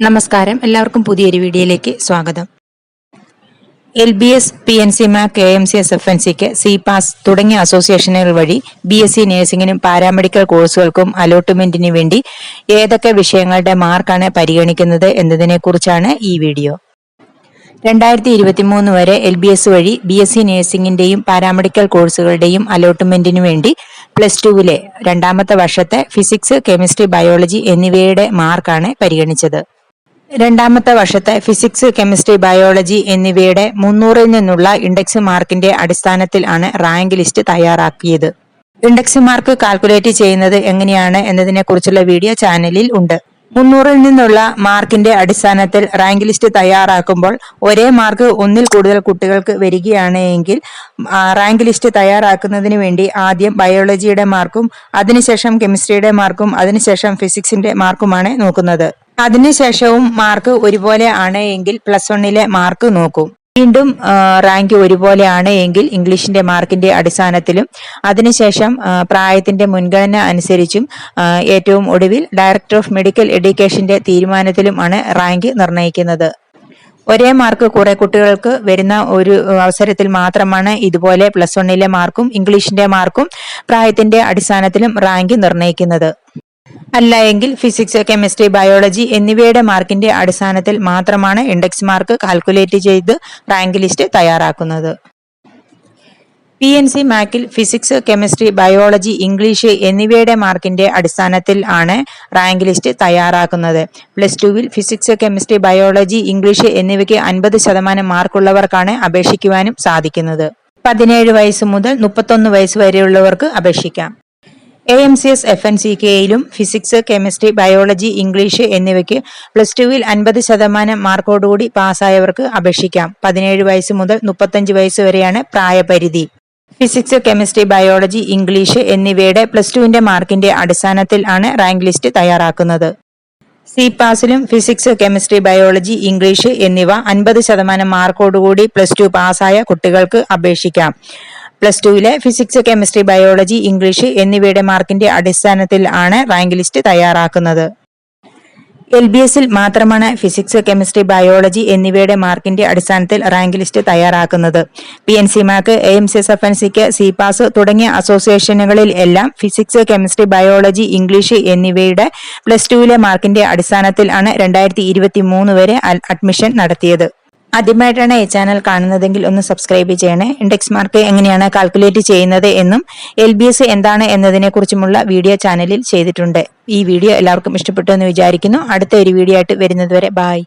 നമസ്കാരം. എല്ലാവർക്കും പുതിയൊരു വീഡിയോയിലേക്ക് സ്വാഗതം. L B S P N C MAC K M C S F N സിക്ക് സി പാസ് തുടങ്ങിയ അസോസിയേഷനുകൾ വഴി ബി എസ് സി നഴ്സിംഗിനും പാരാമെഡിക്കൽ കോഴ്സുകൾക്കും അലോട്ട്മെന്റിനു വേണ്ടി ഏതൊക്കെ വിഷയങ്ങളുടെ മാർക്കാണ് പരിഗണിക്കുന്നത് എന്നതിനെക്കുറിച്ചാണ് ഈ വീഡിയോ. രണ്ടായിരത്തി ഇരുപത്തിമൂന്ന് വരെ എൽ ബി എസ് വഴി ബി എസ് സി നഴ്സിംഗിന്റെയും പാരാമെഡിക്കൽ കോഴ്സുകളുടെയും അലോട്ട്മെന്റിനു വേണ്ടി പ്ലസ് ടുവിലെ രണ്ടാമത്തെ വർഷത്തെ ഫിസിക്സ് കെമിസ്ട്രി ബയോളജി എന്നിവയുടെ മാർക്കാണ് പരിഗണിച്ചത്. രണ്ടാമത്തെ വർഷത്തെ ഫിസിക്സ് കെമിസ്ട്രി ബയോളജി എന്നിവയുടെ മുന്നൂറിൽ നിന്നുള്ള ഇൻഡെക്സ് മാർക്കിന്റെ അടിസ്ഥാനത്തിൽ ആണ് റാങ്ക് ലിസ്റ്റ് തയ്യാറാക്കിയത്. ഇൻഡെക്സ് മാർക്ക് കാൽക്കുലേറ്റ് ചെയ്യുന്നത് എങ്ങനെയാണ് എന്നതിനെ കുറിച്ചുള്ള വീഡിയോ ചാനലിൽ ഉണ്ട്. മുന്നൂറിൽ നിന്നുള്ള മാർക്കിന്റെ അടിസ്ഥാനത്തിൽ റാങ്ക് ലിസ്റ്റ് തയ്യാറാക്കുമ്പോൾ ഒരേ മാർക്ക് ഒന്നിൽ കൂടുതൽ കുട്ടികൾക്ക് വരികയാണ് എങ്കിൽ റാങ്ക് ലിസ്റ്റ് തയ്യാറാക്കുന്നതിന് വേണ്ടി ആദ്യം ബയോളജിയുടെ മാർക്കും അതിനുശേഷം കെമിസ്ട്രിയുടെ മാർക്കും അതിനുശേഷം ഫിസിക്സിന്റെ മാർക്കുമാണ് നോക്കുന്നത്. അതിനുശേഷവും മാർക്ക് ഒരുപോലെ ആണ് എങ്കിൽ പ്ലസ് വണ്ണിലെ മാർക്ക് നോക്കും. വീണ്ടും റാങ്ക് ഒരുപോലെയാണ് എങ്കിൽ ഇംഗ്ലീഷിന്റെ മാർക്കിന്റെ അടിസ്ഥാനത്തിലും അതിനുശേഷം പ്രായത്തിന്റെ മുൻഗണന അനുസരിച്ചും ഏറ്റവും ഒടുവിൽ ഡയറക്ടർ ഓഫ് മെഡിക്കൽ എഡ്യൂക്കേഷന്റെ തീരുമാനത്തിലും ആണ് റാങ്ക് നിർണയിക്കുന്നത്. ഒരേ മാർക്ക് കുറെ കുട്ടികൾക്ക് വരുന്ന ഒരു അവസരത്തിൽ മാത്രമാണ് ഇതുപോലെ പ്ലസ് വണ്ണിലെ മാർക്കും ഇംഗ്ലീഷിന്റെ മാർക്കും പ്രായത്തിന്റെ അടിസ്ഥാനത്തിലും റാങ്ക് നിർണയിക്കുന്നത്. അല്ല എങ്കിൽ ഫിസിക്സ് കെമിസ്ട്രി ബയോളജി എന്നിവയുടെ മാർക്കിന്റെ അടിസ്ഥാനത്തിൽ മാത്രമാണ് ഇൻഡെക്സ് മാർക്ക് കാൽക്കുലേറ്റ് ചെയ്ത് റാങ്ക് ലിസ്റ്റ് തയ്യാറാക്കുന്നത്. പി എൻ സി മാക്കിൽ ഫിസിക്സ് കെമിസ്ട്രി ബയോളജി ഇംഗ്ലീഷ് എന്നിവയുടെ മാർക്കിന്റെ അടിസ്ഥാനത്തിൽ ആണ് റാങ്ക് ലിസ്റ്റ് തയ്യാറാക്കുന്നത്. പ്ലസ് ടുവിൽ ഫിസിക്സ് കെമിസ്ട്രി ബയോളജി ഇംഗ്ലീഷ് എന്നിവയ്ക്ക് അൻപത് ശതമാനം മാർക്കുള്ളവർക്കാണ് അപേക്ഷിക്കുവാനും സാധിക്കുന്നത്. പതിനേഴ് വയസ്സ് മുതൽ മുപ്പത്തൊന്ന് വയസ്സ് വരെയുള്ളവർക്ക് അപേക്ഷിക്കാം. A M C S F N C കെയിലും physics chemistry biology English എന്നിവയ്ക്ക് പ്ലസ് ടുവിൽ അൻപത് ശതമാനം മാർക്കോടുകൂടി പാസ്സായവർക്ക് അപേക്ഷിക്കാം. പതിനേഴ് വയസ്സ് മുതൽ മുപ്പത്തഞ്ച് വയസ്സ് വരെയാണ് പ്രായപരിധി. ഫിസിക്സ് കെമിസ്ട്രി ബയോളജി ഇംഗ്ലീഷ് എന്നിവയുടെ പ്ലസ് ടുവിന്റെ മാർക്കിന്റെ അടിസ്ഥാനത്തിൽ ആണ് റാങ്ക് ലിസ്റ്റ് തയ്യാറാക്കുന്നത്. സി പാസിലും ഫിസിക്സ് കെമിസ്ട്രി ബയോളജി ഇംഗ്ലീഷ് എന്നിവ അൻപത് ശതമാനം മാർക്കോടുകൂടി പ്ലസ് ടു പാസ്സായ കുട്ടികൾക്ക് അപേക്ഷിക്കാം. പ്ലസ് ടുവിലെ ഫിസിക്സ് കെമിസ്ട്രി ബയോളജി ഇംഗ്ലീഷ് എന്നിവയുടെ മാർക്കിന്റെ അടിസ്ഥാനത്തിൽ ആണ് റാങ്ക് ലിസ്റ്റ് തയ്യാറാക്കുന്നത്. എൽ ബി എസിൽ മാത്രമാണ് ഫിസിക്സ് കെമിസ്ട്രി ബയോളജി എന്നിവയുടെ മാർക്കിന്റെ അടിസ്ഥാനത്തിൽ റാങ്ക് ലിസ്റ്റ് തയ്യാറാക്കുന്നത്. P N C mark A M C S F N സിക്ക് സി പാസ് തുടങ്ങിയ അസോസിയേഷനുകളിൽ എല്ലാം ഫിസിക്സ് കെമിസ്ട്രി ബയോളജി ഇംഗ്ലീഷ് എന്നിവയുടെ പ്ലസ് ടുവിലെ മാർക്കിന്റെ അടിസ്ഥാനത്തിൽ ആണ് രണ്ടായിരത്തി വരെ അഡ്മിഷൻ നടത്തിയത്. ആദ്യമായിട്ടാണ് ഈ ചാനൽ കാണുന്നതെങ്കിൽ ഒന്ന് സബ്സ്ക്രൈബ് ചെയ്യണേ. ഇൻഡെക്സ് മാർക്ക് എങ്ങനെയാണ് കാൽക്കുലേറ്റ് ചെയ്യുന്നത് എന്നും എൽ ബി എസ് എന്താണ് എന്നതിനെ കുറിച്ചുമുള്ള വീഡിയോ ചാനലിൽ ചെയ്തിട്ടുണ്ട്. ഈ വീഡിയോ എല്ലാവർക്കും ഇഷ്ടപ്പെട്ടു എന്ന് വിചാരിക്കുന്നു. അടുത്ത ഒരു വീഡിയോ ആയിട്ട് വരുന്നതുവരെ ബായ്